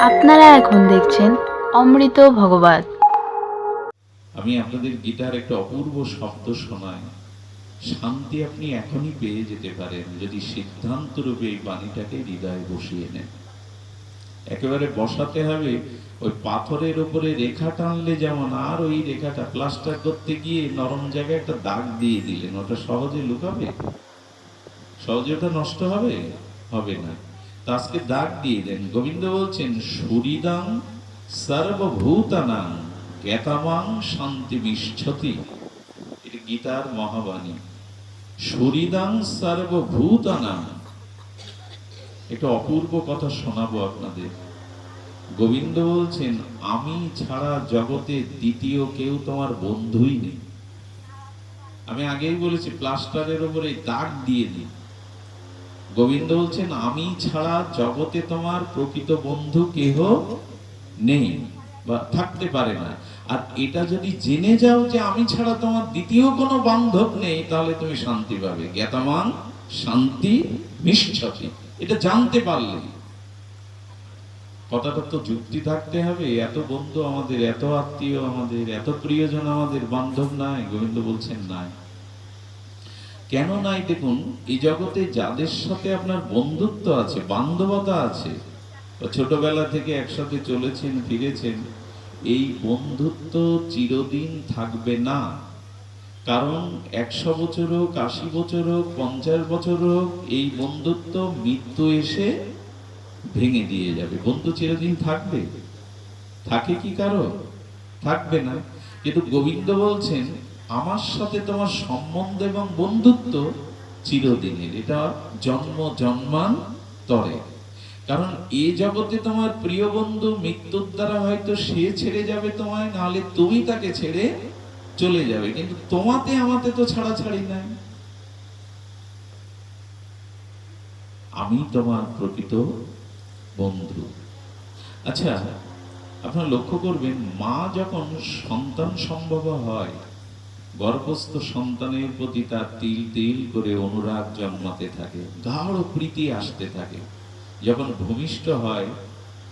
আপনারা এখন দেখছেন অমৃত ভগবত। আমি আপনাদের গীতার একটা অপূর্ব শব্দ শোনাই। শান্তি আপনি এখনই পেয়ে যেতে পারেন যদি সিদ্ধান্ত রূপে এই বাণীটাকে হৃদয়ে বসিয়ে নেন। একেবারে বসাতে হবে, ওই পাথরের ওপরে রেখা টানলে যেমন আর ওই রেখাটা প্লাস্টার করতে গিয়ে নরম জায়গায় একটা দাগ দিয়ে দিলেন, ওটা সহজে লুকাবে? সহজে ওটা নষ্ট হবে? হবে না। তা আজকে দাগ দিয়ে দেন। গোবিন্দ বলছেন, সুরিদাং সর্বভূতানাং জ্ঞাতামাং শান্তি বিশ্বতি এটা গীতার মহাবাণী। সুরিদাং সর্বভূতানাং। একটা অপূর্ব কথা শোনাবো আপনাদের। গোবিন্দ বলছেন, আমি ছাড়া জগতে দ্বিতীয় কেউ তোমার বন্ধুই নেই। আমি আগেই বলেছি, প্লাস্টারের উপরে দাগ দিয়ে দিই গোবিন্দ বলছেন, আমি ছাড়া জগতে তোমার প্রকৃত বন্ধু কেহ নেই বা থাকতে পারে না। আর এটা যদি জেনে যাও যে আমি ছাড়া তোমার দ্বিতীয় কোনো বান্ধব নেই, তাহলে তুমি শান্তি পাবে। জ্ঞাতমান শান্তি নিশ্চতি। এটা জানতে পারলে কথাটা তো যুক্তি থাকতে হবে। এত বন্ধু আমাদের, এত আত্মীয় আমাদের, এত প্রিয়জন আমাদের, বান্ধব নাই। গোবিন্দ বলছেন, নাই। কেন নাই দেখুন, এই জগতে যাদের সাথে আপনার বন্ধুত্ব আছে, বান্ধবতা আছে ছোটবেলা থেকে একসাথে চলেছেন, ফিরেছেন, এই বন্ধুত্ব চিরদিন থাকবে না। কারণ একশো বছর হোক, আশি বছর হোক, পঞ্চাশ বছর হোক, এই বন্ধুত্ব মৃত্যু এসে ভেঙে দিয়ে যাবে। বন্ধু চিরদিন থাকবে। থাকে কি কারও? থাকবে না। কিন্তু গোবিন্দ বলছেন আমার সাথে তোমার সম্বন্ধ এবং বন্ধুত্ব চিরদিনের। এটা জন্ম জন্মান তরে কারণ এ জগতে তোমার প্রিয় বন্ধু মৃত্যুর দ্বারা হয়তো সে ছেড়ে যাবে তোমায়, নাহলে তুমি তাকে ছেড়ে চলে যাবে। কিন্তু তোমাতে, আমাতে তো ছাড়াছাড়ি নাই। আমি তোমার প্রকৃত বন্ধু। আচ্ছা আপনারা লক্ষ্য করবেন, মা যখন সন্তান সম্ভব হয় গর্ভস্থ সন্তানের প্রতি তার তিল তিল করে অনুরাগ জন্মাতে থাকে, গাঢ় প্রীতি আসতে থাকে। যখন ভূমিষ্ঠ হয়,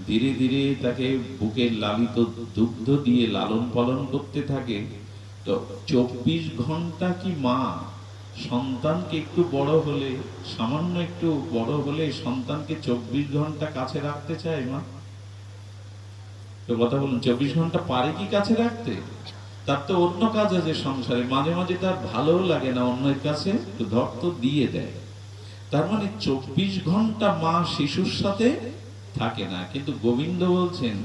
ধীরে ধীরে তাকে বুকের লালিত দুগ্ধ দিয়ে লালন পালন করতে থাকে। তো চব্বিশ ঘণ্টা কি মা সন্তানকে একটু বড় হলে, সামান্য একটু বড় হলে সন্তানকে চব্বিশ ঘণ্টা কাছে রাখতে চায় মা? তো কথা বলুন, চব্বিশ ঘণ্টা পারে কি কাছে রাখতে? তার তো অন্য কাজ আছে সংসারে। মাঝে মাঝে তার ভালোও লাগে না, অন্যের কাছে তো ধর তো দিয়ে দেয়। তার মানে চব্বিশ ঘণ্টা মা শিশুর সাথে থাকে না। কিন্তু গোবিন্দ বলছেন,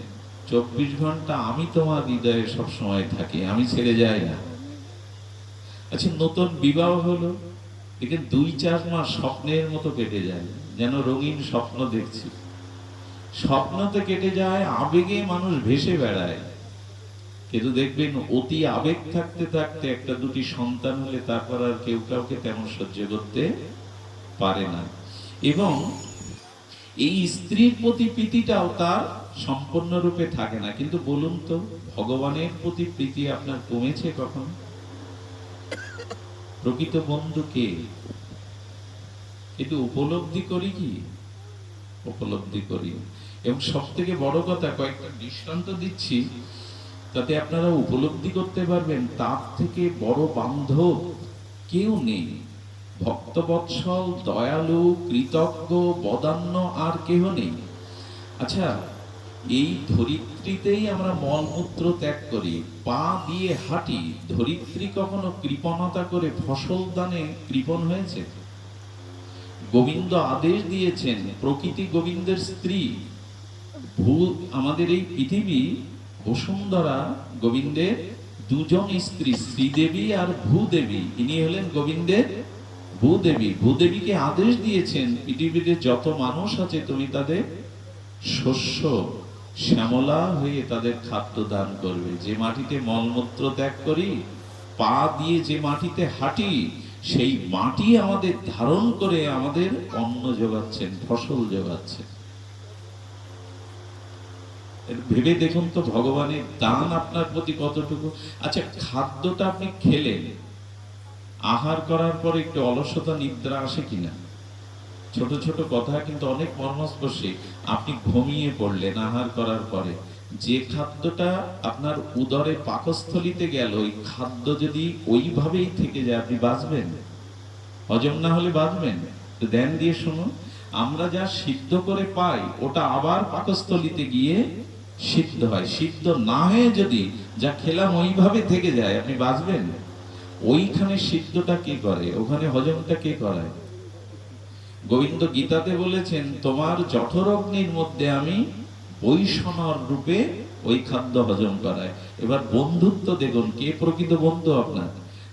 চব্বিশ ঘণ্টা আমি তোমার হৃদয়ে সব সময় থাকি, আমি ছেড়ে যাই না। আচ্ছা নতুন বিবাহ হলো, দেখেন দুই চার মাস স্বপ্নের মতো কেটে যায়, যেন রঙিন স্বপ্ন দেখছি। স্বপ্নতে কেটে যায়, আবেগে মানুষ ভেসে বেড়ায়। কিন্তু দেখবেন, অতি আবেগ থাকতে থাকতে একটা দুটি সন্তান হলে তারপর আর কেউ কাউকে তেমন সহ্য করতে পারে না। এবং এই স্ত্রীর প্রতি প্রীতিটাও তার সম্পূর্ণরূপে থাকে না। কিন্তু বলুন তো, ভগবানের প্রতি প্রীতি আপনার কমেছে কখন? প্রকৃত বন্ধু কে? কিন্তু উপলব্ধি করি কি? উপলব্ধি করি। এবং সব থেকে বড় কথা, কয়েকটা দৃষ্টান্ত দিচ্ছি। তাতে আপনারা উপলব্ধি করতে পারবেন তার থেকে বড় বান্ধব কেউ নেই। ভক্তবৎসল, দয়ালু, কৃতজ্ঞ, বদান্য আর কেহ নেই। আচ্ছা এই ধরিত্রীতেই আমরা মলমূত্র ত্যাগ করি, পা দিয়ে হাঁটি। ধরিত্রী কখনো কৃপণতা করে ফসল দানে কৃপণ হয়েছে? গোবিন্দ আদেশ দিয়েছেন, প্রকৃতি গোবিন্দের স্ত্রী। ভূ আমাদের এই পৃথিবী বসুন্ধরা গোবিন্দের দুজন স্ত্রী, শ্রীদেবী আর ভূদেবী। ইনি হলেন গোবিন্দের ভূদেবী। ভূদেবীকে আদেশ দিয়েছেন, পৃথিবীতে যত মানুষ আছে, তুমি তাদের শস্য শ্যামলা হয়ে তাদের খাদ্য দান করবে। যে মাটিতে মলমূত্র ত্যাগ করি, পা দিয়ে যে মাটিতে হাঁটি, সেই মাটি আমাদের ধারণ করে আমাদের অন্ন যোগাচ্ছেন ফসল যোগাচ্ছেন ভেবে দেখুন তো ভগবানের দান আপনার প্রতি কতটুকু। আচ্ছা খাদ্যটা আপনি খেলেন, আহার করার পরে একটু অলসতা, নিদ্রা আসে কিনা? ছোট ছোট কথা কিন্তু অনেক মর্মস্পর্শী। আপনি ঘুমিয়ে পড়লেন আহার করার পরে। যে খাদ্যটা আপনার উদরে পাকস্থলিতে গেল ওই খাদ্য যদি ওইভাবেই থেকে যায়, আপনি বাঁচবেন? হজম না হলে বাঁচবেন? তো ধ্যান দিয়ে শুনুন। আমরা যা সিদ্ধ করে পাই, ওটা আবার পাকস্থলিতে গিয়ে সিদ্ধ হয়। সিদ্ধ না হয়ে যদি যা খেলাম ওইভাবে থেকে যায়, আপনি বাঁচবেন? ওইখানে সিদ্ধটা কে করে? ওখানে হজমটা কে করায়? গোবিন্দ গীতাতে বলেছেন, তোমার জঠরগ্নির মধ্যে আমি বৈষণর রূপে ওই খাদ্য হজম করায়। এবার বন্ধুত্ব দেখুন, কে প্রকৃত বন্ধু আপনার?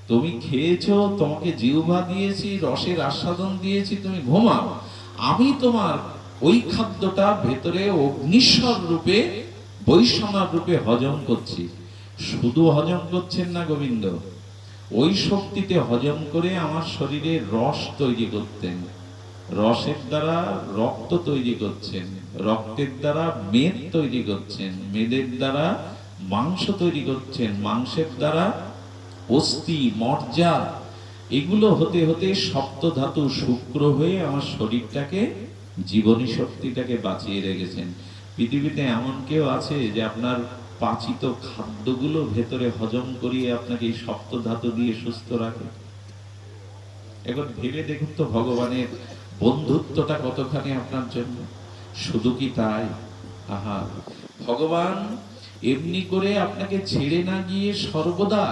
তুমি খেয়েছো, তোমাকে জিহ্বা দিয়েছি, রসের আস্বাদন দিয়েছি, তুমি ঘুমাও। আমি তোমার ওই খাদ্যটা ভেতরে অগ্নিশ্বর রূপে বৈষণর রূপে হজম করছি। শুধু হজম করছেন না গোবিন্দ, ওই শক্তিতে হজম করে আমার শরীরে রস তৈরি করতেন। রসের দ্বারা রক্ত তৈরি করছেন, রক্তের দ্বারা মেদ তৈরি করছেন, মেদের দ্বারা মাংস তৈরি করছেন, মাংসের দ্বারা অস্থি মর্যা, এগুলো হতে হতে সপ্ত ধাতু শুক্র হয়ে আমার শরীরটাকে, জীবনী শক্তিটাকে বাঁচিয়ে রেখেছেন। পৃথিবীতে এমন কেউ আছে যে আপনার পাচিত খাদ্যগুলো ভেতরে হজম করিয়ে আপনাকে এই সপ্ত ধাতু দিয়ে সুস্থ রাখে? এখন ভেবে দেখুন তো ভগবানের বন্ধুত্বটা কতখানি আপনার জন্য। শুধু কি তাই? আহা, ভগবান এমনি করে আপনাকে ছেড়ে না গিয়ে সর্বদা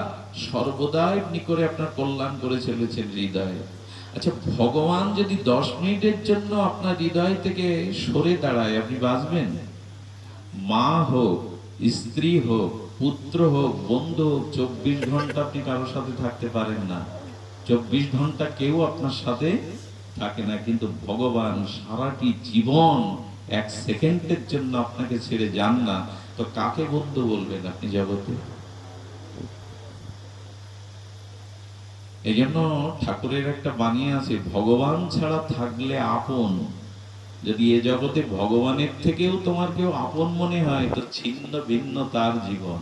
সর্বদা এমনি করে আপনার কল্যাণ করে চলেছেন হৃদয়ে। আচ্ছা ভগবান যদি দশ মিনিটের জন্য আপনার হৃদয় থেকে সরে দাঁড়ায়, আপনি বাঁচবেন? মা হোক, স্ত্রী হোক, পুত্র হোক, বন্ধু হোক, চব্বিশ ঘণ্টা আপনি কারোর সাথে থাকতে পারেন না। চব্বিশ ঘণ্টা কেউ আপনার সাথে থাকে না, কিন্তু ভগবান সারাটি জীবন এক সেকেন্ডের জন্য আপনাকে ছেড়ে যান না। তো কাকে বন্ধু বলবেন আপনি জগতে? এই জন্য ঠাকুরের একটা বাণী আছে, ভগবান ছাড়া থাকলে আপন। যদি এ জগতে ভগবানের থেকেও তোমার কেউ আপন মনে হয়, তো ছিন্ন ভিন্ন তার জীবন।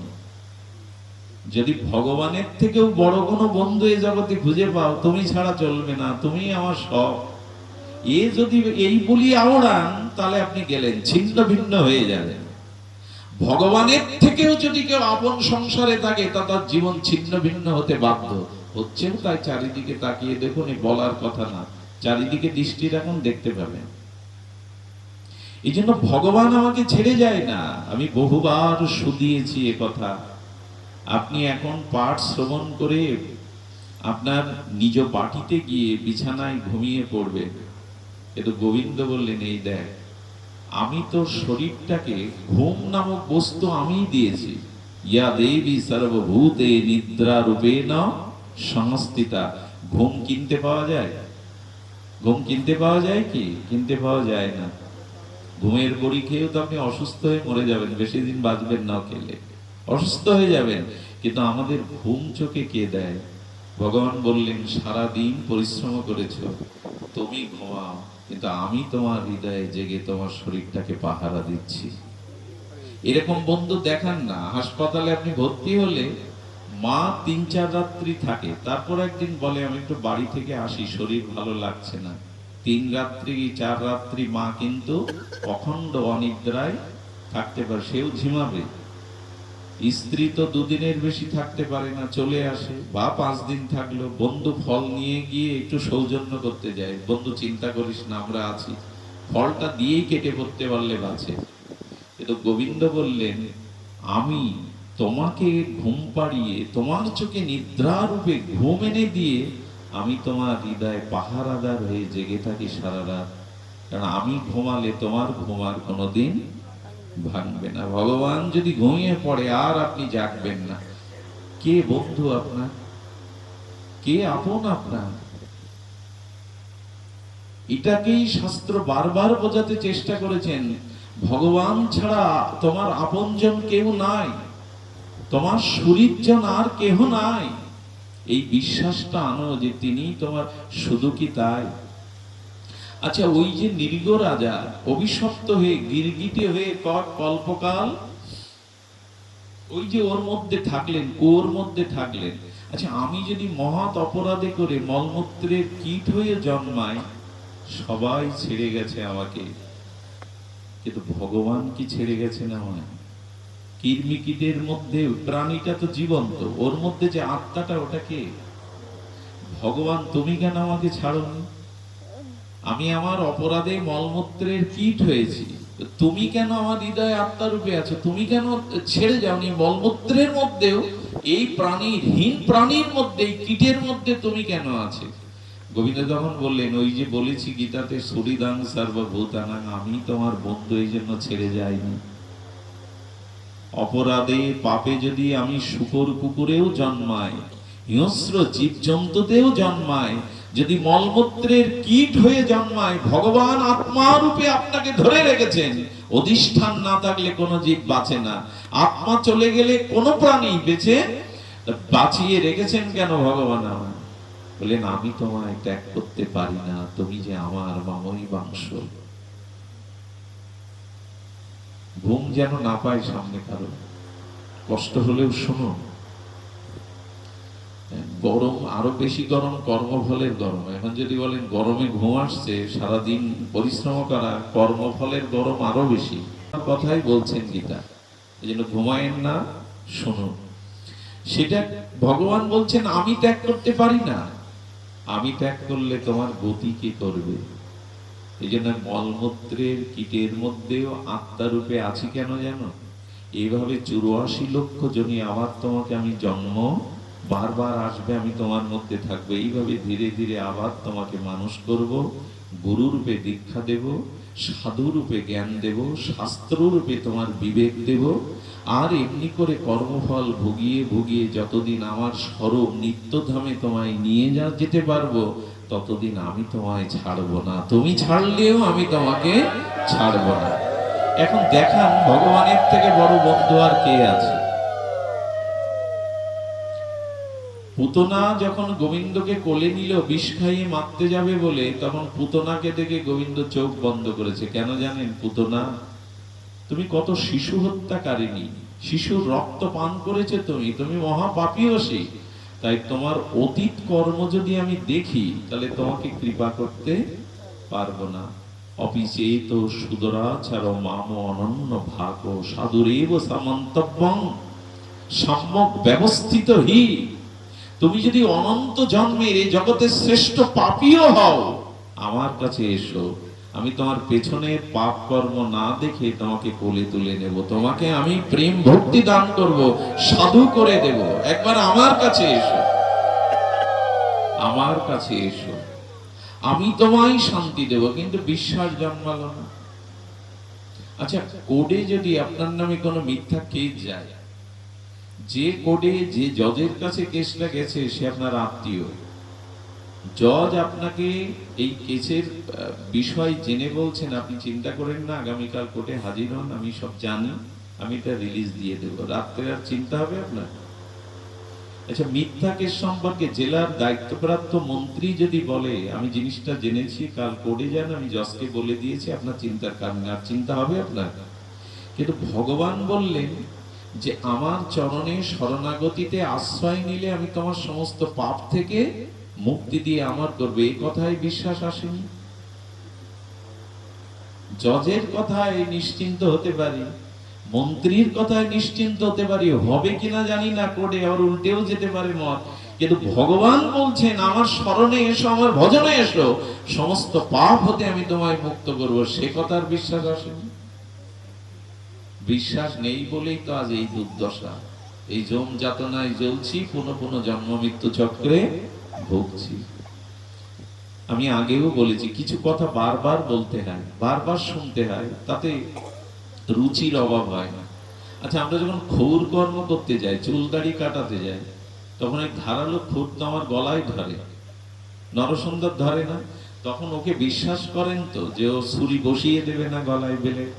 যদি ভগবানের থেকেও বড় কোনো বন্ধু এ জগতে খুঁজে পাও, তুমি ছাড়া চলবে না তুমি আমার সব। এ যদি এই বলি আওড়ান, তাহলে আপনি গেলেন, ছিন্ন ভিন্ন হয়ে যাবেন। ভগবানের থেকেও যদি কেউ আপন সংসারে থাকে, তা তার জীবন ছিন্ন ভিন্ন হতে বাধ্য। হচ্ছেও তাই চারিদিকে তাকিয়ে দেখুন বলার কথা না। চারিদিকে দৃষ্টি রাখুন দেখতে পাবেন। এই জন্য ভগবান আমাকে ছেড়ে যায় না। আমি বহুবার শুধিয়েছি এ কথা। আপনি এখন পাঠ শ্রবণ করে আপনার নিজ বাটিতে গিয়ে বিছানায় ঘুমিয়ে পড়বেন কিন্তু গোবিন্দ বললেন, এই দেখ, আমি তো শরীরটাকে ঘুম নামক বস্তু আমিই দিয়েছি। ইয়া দেবী সর্বভূতে নিদ্রা রূপে না সংস্থিতা। ঘুম কিনতে পাওয়া যায়? ঘুম কিনতে পাওয়া যায় কি? কিনতে পাওয়া যায় না। ঘুমের বড়ি খেয়েও তো আপনি অসুস্থ হয়ে মরে যাবেন, বেশি দিন বাঁচবেন না খেলে অসুস্থ হয়ে যাবেন, কিন্তু আমাদের ঘুম চোখে কে দেয়? ভগবান বললেন সারা দিন পরিশ্রম করেছ, তুমি ঘুমাও, কিন্তু আমি তোমার হৃদয়ে জেগে তোমার শরীরটাকে পাহারা দিচ্ছি। এরকম বন্ধু দেখান না, হাসপাতালে আপনি ভর্তি হলে মা তিন চার রাত্রি থাকে, তারপর একদিন বলে, আমি একটু বাড়ি থেকে আসি, শরীর ভালো লাগছে না। তিন রাত্রি, চার রাত্রি মা কিন্তু অখণ্ড অনিদ্রায় থাকতে পারে, সেও ঝিমাবে। স্ত্রী তো দুদিনের বেশি থাকতে পারে না, চলে আসে, বা পাঁচ দিন থাকল বন্ধু ফল নিয়ে গিয়ে একটু সৌজন্য করতে যায়। বন্ধু, চিন্তা করিস না, আমরা আছি। ফলটা দিয়েই কেটে পড়তে পারলে বাঁচে। কিন্তু গোবিন্দ বললেন, আমি তোমাকে ঘুম পাড়িয়ে, তোমার চোখে নিদ্রারূপে ঘুম এনে দিয়ে আমি তোমার হৃদয়ে পাহারাদার হয়ে জেগে থাকি সারা রাত। কারণ আমি ঘুমালে তোমার ঘুমার কোনোদিন ভাঙবে না। ভগবান যদি ঘুমিয়ে পড়ে, আর আপনি জাগবেন না। কে বন্ধু আপনার? কে আপন আপনার? এটাকেই শাস্ত্র বারবার বোঝাতে চেষ্টা করেছেন। ভগবান ছাড়া তোমার আপনজন কেউ নাই। তোমার শরীর শরীরজন আর কেহ নাই। এই বিশ্বাসটা আনো যে তিনি তোমার, শুধু কি তাই? আচ্ছা ওই যে নির্গ রাজা, অভিশপ্ত হয়ে, গিরগিটে হয়ে, কট, কল্পকাল, ওই যে ওর মধ্যে থাকলেন, ওর মধ্যে থাকলেন। আচ্ছা আমি যদি মহৎ অপরাধে করে মলমূত্রের কীট হয়ে জন্মাই, সবাই ছেড়ে গেছে আমাকে। কিন্তু ভগবান কি ছেড়ে গেছে গেছেন আমায় কিরমিকিদের মধ্যে প্রাণীটা তো জীবন্ত, ওর মধ্যে যে আত্মাটা, ওটা কে? ভগবান, তুমি কেন আমাকে ছাড়নি? আমি আমার অপরাধে মলমূত্রের কীট হয়েছি। তুমি কেন আমার হৃদয়ে আত্মা রূপে আছো? তুমি কেন ছেড়ে যাওনি? মলমূত্রের মধ্যেও, এই প্রাণীর, হীন প্রাণীর মধ্যে, এই কীটের মধ্যে তুমি কেন আছে? গোবিন্দ তখন বললেন, ওই যে বলেছি গীতাতে, সরিদাং সর্বভূতানাং, আমি তোমার বন্ধু, এই জন্য ছেড়ে যাইনি। অপরাধে পাপে যদি আমি শুকর কুকুরেও জন্মাই হিংস্র জীবজন্তুতেও জন্মায়, যদি মলমূত্রের কীট হয়ে জন্মায়, ভগবান আত্মা রূপে আপনাকে ধরে রেখেছেন, অধিষ্ঠান না থাকলে কোনো জীব বাঁচে না। আত্মা চলে গেলে কোনো প্রাণী বেঁচে বাঁচিয়ে রেখেছেন কেন ভগবান আমায় বললেন, আমি তোমায় ত্যাগ করতে পারি না, তুমি যে আমার মামই বাংশ। ঘুম যেন না পায় সামনে কারও। কষ্ট হলেও শোনো। গরম আরও বেশি গরম কর্মফলের গরম। এখন যদি বলেন গরমে ঘুম আসছে, সারাদিন পরিশ্রম করা কর্মফলের গরম আরও বেশি। কথাই বলছেন গীতা। এই জন্য ঘুমায়েন না শুনুন সেটা ভগবান বলছেন, আমি ত্যাগ করতে পারি না। আমি ত্যাগ করলে তোমার গতি কি করবে? এই জন্য মলমূত্রের কীটের মধ্যেও আত্মারূপে আছি কেন জানো এইভাবে চুরাশি লক্ষ জনই আবার তোমাকে আমি জন্ম, বারবার আসবে আমি তোমার মধ্যে থাকব। এইভাবে ধীরে ধীরে আবার তোমাকে মানুষ করব গুরুরূপে দীক্ষা দেব সাধুরূপে জ্ঞান দেব শাস্ত্ররূপে তোমার বিবেক দেব। আর এমনি করে কর্মফল ভুগিয়ে ভুগিয়ে যতদিন আমার স্বরূপ নিত্যধামে তোমায় নিয়ে যা যেতে পারব ততদিন আমি তোমায় ছাড়বো না। তুমি ছাড়লেও আমি তোমাকে ছাড়বো না। এখন দেখান ভগবানের থেকে বড় বন্ধু আর কে আছে? পুতনা যখন গোবিন্দকে কোলে নিল, বিষ খাইয়ে মারতে যাবে বলে, তখন পুতনাকে দেখে গোবিন্দ চোখ বন্ধ করেছে। কেন জানেন পুতনা? তুমি কত শিশু হত্যাকারিনী শিশুর রক্ত পান করেছে তুমি। তুমি মহাপাপীয়সী তাই তোমার অতীত কর্ম যদি আমি দেখি, তাহলে তোমাকে কৃপা করতে পারব না। অপিচে তো সুদরাচার মাম অনন্য ভাগ সাধুরেব সামন্তব্যং সম্যক ব্যবস্থিত হি। তুমি যদি অনন্ত জন্মের এই জগতের শ্রেষ্ঠ পাপীও হও, আমার কাছে এসো। আমি তোমার পেছনে পাপ কর্ম না দেখে তোমাকে কোলে তুলে নেব। তোমাকে আমি প্রেম ভক্তি দান করব, সাধু করে দেব। একবার আমার কাছে এসো। আমার কাছে এসো। আমি তোমায় শান্তি দেব, কিন্তু বিশ্বাস জন্মালো না। আচ্ছা কোডে যদি আপনার নামে কোনো মিথ্যা কেস যায়, যে কোডে যে জজের কাছে কেসটা গেছে, সে আপনার আত্মীয়। জজ আপনাকে এই কেসের বিষয় জেনে বলছেন, আপনি চিন্তা করেন না, আগামীকাল কোর্টে হাজির হন, আমি সব জানি, আমি এটা রিলিজ দিয়ে দেবো। রাত্রে আর চিন্তা হবে আপনার? আচ্ছা মিথ্যা কেস সম্পর্কে জেলার দায়িত্বপ্রাপ্ত মন্ত্রী যদি বলে, আমি জিনিসটা জেনেছি, কাল কোর্টে যান, আমি জজকে বলে দিয়েছি, আপনার চিন্তার কারণ আর চিন্তা হবে আপনার? কিন্তু ভগবান বললেন যে, আমার চরণে শরণাগতিতে আশ্রয় নিলে আমি তোমার সমস্ত পাপ থেকে মুক্তি দিয়ে আমার করবে এই কথায় বিশ্বাস আসেনি। জজের কথায় নিশ্চিন্ত হতে পারি, মন্ত্রীর কথায় নিশ্চিন্ত হতে পারি, হবে কিনা জানি না, কোর্টে আবার উল্টেও যেতে পারে মত। কিন্তু ভগবান বলছেন, আমার স্মরণে এসো, আমার ভজনে এসো, সমস্ত পাপ হতে আমি তোমায় মুক্ত করব। সে কথার বিশ্বাস আসেনি। বিশ্বাস নেই বলেই তো আজ এই দুর্দশা। এই জম যাতনায় জ্বলছি, পুনঃ পুনঃ জন্ম মৃত্যু চক্রে ভুগছি। আমি আগেও বলেছি, কিছু কথা বারবার বলতে হয়, বারবার শুনতে হয়, তাতে রুচির অভাব হয় না। আচ্ছা আমরা যখন খৌর কর্ম করতে যাই, চুল দাড়ি কাটাতে যাই, তখন এক ধারালো খুর তো আমার গলায় ধরে। নরসুন্দর ধরে না, তখন ওকে বিশ্বাস করেন তো যে ও ছুরি বসিয়ে দেবে না গলায় বেলেট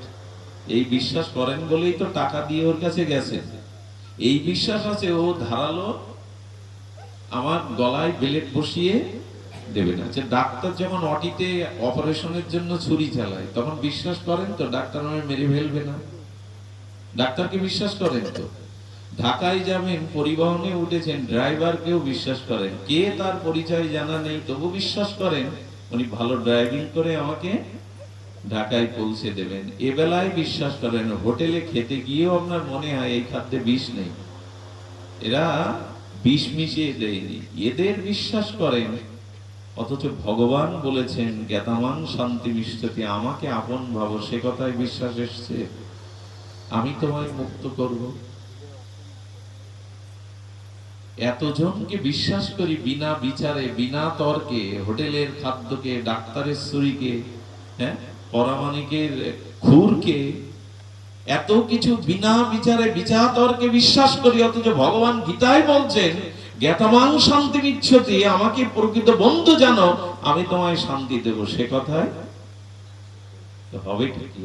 এই বিশ্বাস করেন বলেই তো টাকা দিয়ে ওর কাছে গেছে। এই বিশ্বাস আছে, ও ধারালো আমার গলায় বেলেট বসিয়ে দেবে না। যে ডাক্তার যখন অটিতে অপারেশনের জন্য ছুরি চালায়, তখন বিশ্বাস করেন তো ডাক্তার আমায় মেরে ফেলবে না? ডাক্তারকে বিশ্বাস করেন তো? ঢাকায় যাবেন, পরিবহনে উঠেছেন, ড্রাইভারকেও বিশ্বাস করেন। কে তার পরিচয় জানা নেই, তবু বিশ্বাস করেন, উনি ভালো ড্রাইভিং করে আমাকে ঢাকায় পৌঁছে দেবেন। এ বেলায় বিশ্বাস করেন, হোটেলে খেতে গিয়েও আপনার মনে হয় এই খাদ্যে বিষ নেই। এরা বিষ মিশিয়ে দেয়নি। এদের বিশ্বাস করেন, অথচ ভগবান বলেছেন জ্ঞাতামান শান্তি মিষ্টতি, আমাকে আপন ভাবো, সে কথায় বিশ্বাস এসছে। আমি তোমায় মুক্ত করব। এতজনকে বিশ্বাস করি বিনা বিচারে, বিনা তর্কে, হোটেলের খাদ্যকে, ডাক্তারের ছুরিকে হ্যাঁ পরামানিকের খুরকে এত কিছু বিনা বিচারে বিচার তর্কে বিশ্বাস করি, অথচ ভগবান গীতায় বলছেন, জ্ঞাতমান শান্তি আমাকে প্রকৃত বন্ধু জানো, আমি তোমায় শান্তি দেব। সে কথায় হবে কি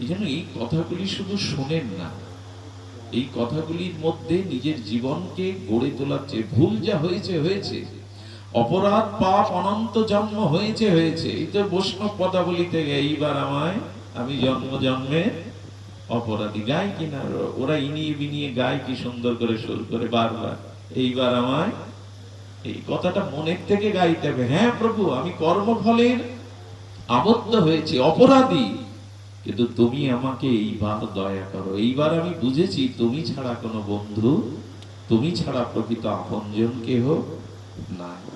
এই জন্য এই কথাগুলি শুধু শোনেন না। এই কথাগুলির মধ্যে নিজের জীবনকে গড়ে তোলার চেয়ে ভুল যা হয়েছে হয়েছে অপরাধ, পাপ, অনন্ত জন্ম হয়েছে হয়েছে। এই তো বৈষ্ণব পদাবলী থেকে এইবার আমায়, আমি জন্ম জন্মে অপরাধী গায় কিনা ওরা ইনিয়ে বিনিয়ে গায় কি সুন্দর করে সুর করে বারবার। এইবার আমায় এই কথাটা মনের থেকে গাইতে হবে। হ্যাঁ প্রভু, আমি কর্মফলের আবদ্ধ হয়েছি, অপরাধী। কিন্তু তুমি আমাকে এইবার দয়া করো। এইবার আমি বুঝেছি তুমি ছাড়া কোনো বন্ধু, তুমি ছাড়া প্রকৃত আপনজন কেহ নাই।